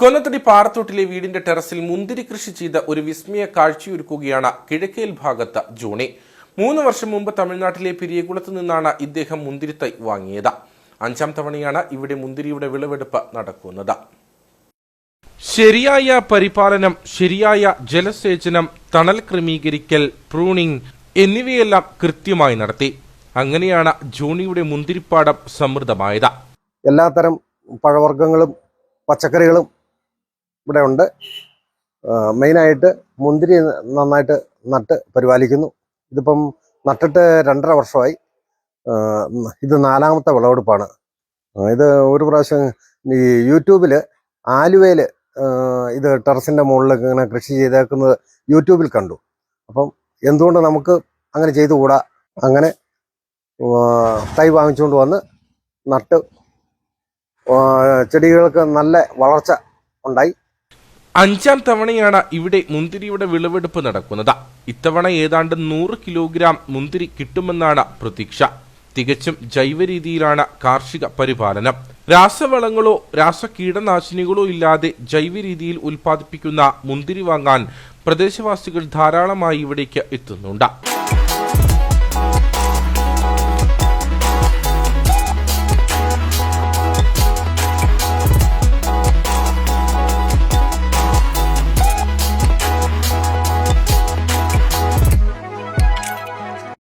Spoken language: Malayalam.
കൊന്നത്തടി പാറത്തോട്ടിലെ വീടിന്റെ ടെറസിൽ മുന്തിരി കൃഷി ചെയ്ത ഒരു വിസ്മയ കാഴ്ചയൊരുക്കുകയാണ് കിഴക്കേൽ ഭാഗത്ത് ജോണി. മൂന്ന് വർഷം മുമ്പ് തമിഴ്നാട്ടിലെ പെരിയകുളത്ത് നിന്നാണ് ഇദ്ദേഹം മുന്തിരിത്തൈ വാങ്ങിയത്. അഞ്ചാം തവണയാണ് ഇവിടെ മുന്തിരിയുടെ വിളവെടുപ്പ് നടക്കുന്നത്. ശരിയായ പരിപാലനം ശരിയായ ജലസേചനം തണൽ ക്രമീകരിക്കൽ പ്രൂണിംഗ് എന്നിവയെല്ലാം കൃത്യമായി നടത്തി. അങ്ങനെയാണ് ജോണിയുടെ മുന്തിരിപ്പാടം സമൃദ്ധമായത്. എല്ലാത്തരം പഴവർഗങ്ങളും പച്ചക്കറികളും ഇവിടെ ഉണ്ട്. മെയിനായിട്ട് മുന്തിരി നന്നായിട്ട് നട്ട് പരിപാലിക്കുന്നു. ഇതിപ്പം നട്ടിട്ട് രണ്ടര വർഷമായി. ഇത് നാലാമത്തെ വിളവെടുപ്പാണ്. ഇത് ഒരു പ്രാവശ്യം ഈ യൂട്യൂബിൽ ആലുവയിൽ ഇത് ടെറസിന്റെ മുകളിൽ ഇങ്ങനെ കൃഷി ചെയ്തേക്കുന്നത് യൂട്യൂബിൽ കണ്ടു. അപ്പം എന്തുകൊണ്ട് നമുക്ക് അങ്ങനെ ചെയ്തുകൂടാ? അങ്ങനെ തൈ വാങ്ങിച്ചുകൊണ്ട് വന്ന് നട്ട് ചെടികൾക്ക് നല്ല വളർച്ച ഉണ്ടായി. അഞ്ചാം തവണയാണ് ഇവിടെ മുന്തിരിയുടെ വിളവെടുപ്പ് നടക്കുന്നത്. ഇത്തവണ ഏതാണ്ട് നൂറ് കിലോഗ്രാം മുന്തിരി കിട്ടുമെന്നാണ് പ്രതീക്ഷ. തികച്ചും ജൈവ രീതിയിലാണ് കാർഷിക പരിപാലനം. രാസവളങ്ങളോ രാസകീടനാശിനികളോ ഇല്ലാതെ ജൈവ രീതിയിൽ ഉൽപ്പാദിപ്പിക്കുന്ന മുന്തിരി വാങ്ങാൻ പ്രദേശവാസികൾ ധാരാളമായി ഇവിടേക്ക് എത്തുന്നുണ്ട്.